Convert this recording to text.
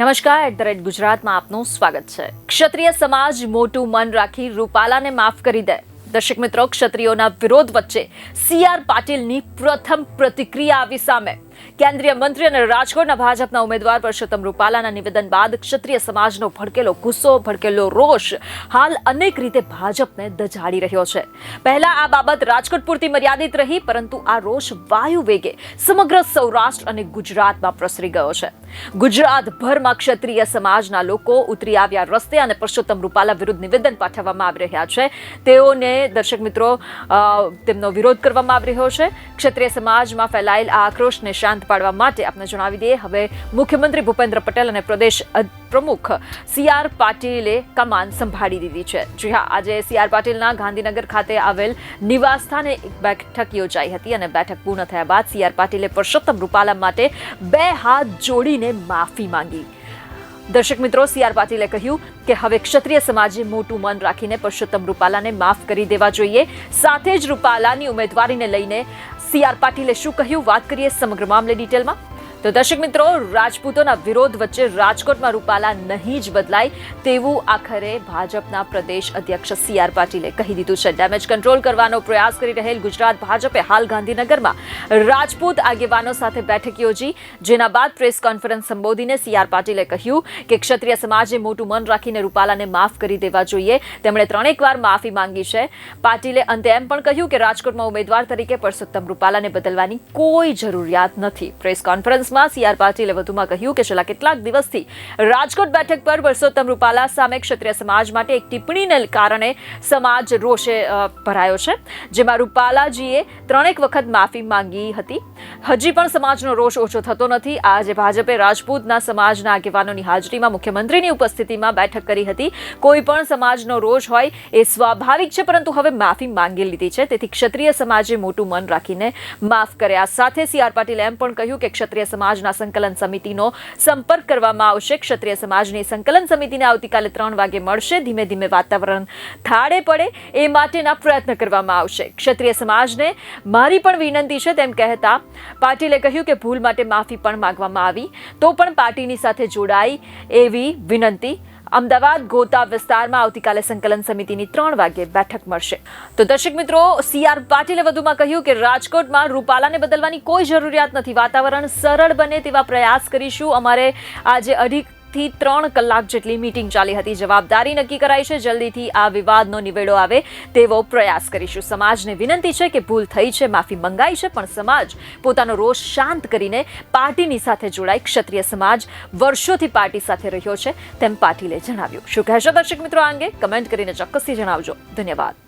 નમસ્કાર, at the rate ગુજરાતમાં આપનું સ્વાગત છે. ક્ષત્રિય સમાજ મોટું મન રાખી રૂપાલાને માફ કરી દે. દર્શક મિત્રો, ક્ષત્રિયોના વિરોધ વચ્ચે સી આર પાટીલની પ્રથમ પ્રતિક્રિયા આવી સામે. કેન્દ્રીય મંત્રી અને રાજકોટના ભાજપના ઉમેદવાર પરસોત્તમ રૂપાલાના નિવેદન બાદ ક્ષત્રિય સમાજનો ભડકેલો ગુસ્સો, ભડકેલો રોષ, હાલ અનેક રીતે ભાજપને દજાડી રહ્યો છે. પહેલા આ બાબત રાજકોટ પૂરતી મર્યાદિત રહી, પરંતુ આ રોષ વાયુ વેગે સમગ્ર સૌરાષ્ટ્ર અને ગુજરાતમાં પ્રસરી ગયો છે. ગુજરાતભરમાં ક્ષત્રિય સમાજના લોકો ઉતરી આવ્યા રસ્તે અને પરસોત્તમ રૂપાલા વિરુદ્ધ નિવેદન પાઠવવામાં આવી રહ્યા છે. તેઓને, દર્શક મિત્રો તેમનો વિરોધ કરવામાં આવી રહ્યો છે. ક્ષત્રિય સમાજમાં ફેલાયેલ આ આક્રોશને શાંત પાડવા માટે આપને જણાવી દઈએ. હવે મુખ્યમંત્રી ભૂપેન્દ્ર પટેલ અને પ્રદેશ પ્રમુખ સી આર પાટીલે કમાન સંભાળી દીધી છે. જી હા, આજે સી આર પાટીલના ગાંધીનગર ખાતે આવેલ નિવાસસ્થાને એક બેઠક યોજાઈ હતી અને બેઠક પૂર્ણ થયા બાદ સી આર પાટીલે પુરુષોત્તમ રૂપાલા માટે બે હાથ જોડીને માફી માંગી. દર્શક મિત્રો સી આર પાટીલે કહ્યું કે હવે ક્ષત્રિય સમાજે મોટું મન રાખીને પરસોત્તમ રૂપાલાને માફ કરી દેવા જોઈએ. સાથે જ રૂપાલાની ઉમેદવારીને લઈને સી આર પાટીલે શું કહ્યું? વાત કરીએ સમગ્ર મામલે ડિટેલમાં. તો દર્શક મિત્રો, રાજપૂતોના વિરોધ વચ્ચે રાજકોટમાં રૂપાલા નહીં જ બદલાય તેવું આખરે ભાજપના પ્રદેશ અધ્યક્ષ સી આર પાટીલે કહી દીધું છે. ડેમેજ કંટ્રોલ કરવાનો પ્રયાસ કરી રહેલ ગુજરાત ભાજપે હાલ ગાંધીનગરમાં રાજપૂત આગેવાનો સાથે બેઠક યોજી. જેના બાદ પ્રેસ કોન્ફરન્સ સંબોધીને સી આર પાટીલે કહ્યું કે ક્ષત્રિય સમાજે મોટું મન રાખીને રૂપાલાને માફ કરી દેવા જોઈએ. તેમણે ત્રણેક વાર માફી માંગી છે. પાટીલે અંતે એમ પણ કહ્યું કે રાજકોટમાં ઉમેદવાર તરીકે પરસોત્તમ રૂપાલાને બદલવાની કોઈ જરૂરિયાત નથી. પ્રેસ કોન્ફરન્સમાં સી આર પાટીલે વધુમાં કહ્યું કે છેલ્લા કેટલાક દિવસથી રાજકોટ બેઠક પર પરસોત્તમ રૂપાલા સામે ક્ષત્રિય સમાજ માટે એક ટિપ્પણીને કારણે સમાજ રોષે ભરાયો છે, જેમાં રૂપાલાજીએ ત્રણેક વખત માફી માંગી હતી. હજી પણ સમાજનો રોષ ઓછો થતો નથી. આજે ભાજપે રાજપૂતના સમાજના આગેવાનોની હાજરીમાં મુખ્યમંત્રીની ઉપસ્થિતિમાં બેઠક કરી હતી. કોઈ પણ સમાજનો રોષ હોય એ સ્વાભાવિક છે, પરંતુ હવે માફી માંગી લીધી છે. તેથી ક્ષત્રિય સમાજે મોટું મન રાખીને માફ કર્યા. સાથે સી આર પાટીલે એમ પણ કહ્યું કે ક્ષત્રિય સમાજના સંકલન સમિતિનો સંપર્ક કરવામાં આવશે. ક્ષત્રિય સમાજની સંકલન સમિતિને આવતીકાલે ત્રણ વાગે મળશે. ધીમે ધીમે વાતાવરણ થાળે પડે એ માટેના પ્રયત્ન કરવામાં આવશે. ક્ષત્રિય સમાજને મારી પણ વિનંતી છે, તેમ કહેતા પાટીલે કહ્યું કે ભૂલ માટે માફી પણ માંગવામાં આવી. તો પણ પાર્ટીની સાથે જોડાઈ એવી વિનંતી અમદાવાદ, ગોતા વિસ્તારમાં આવતીકાલે સંકલન સમિતિની ત્રણ વાગ્યે બેઠક મળશે. તો દર્શક મિત્રો, સી આર પાટીલે વધુમાં કહ્યું કે રાજકોટમાં રૂપાલાને બદલવાની કોઈ જરૂરિયાત નથી. વાતાવરણ સરળ બને તેવા પ્રયાસ કરીશું. અમારે આજે અઢી થી ત્રણ કલાક જેટલી મીટિંગ ચાલી હતી. જવાબદારી નક્કી કરાઈ છે. જલ્દીથી આ વિવાદનો નિવેડો આવે તેવો પ્રયાસ કરીશું. સમાજને વિનંતી છે કે ભૂલ થઈ છે, માફી મંગાઈ છે, પણ સમાજ પોતાનો રોષ શાંત કરીને પાર્ટીની સાથે જોડાઈ ક્ષત્રિય સમાજ વર્ષોથી પાર્ટી સાથે રહ્યો છે તેમ પાટીલે જણાવ્યું. શું કહેશો દર્શક મિત્રો આ અંગે? કમેન્ટ કરીને ચોક્કસથી જણાવજો. ધન્યવાદ.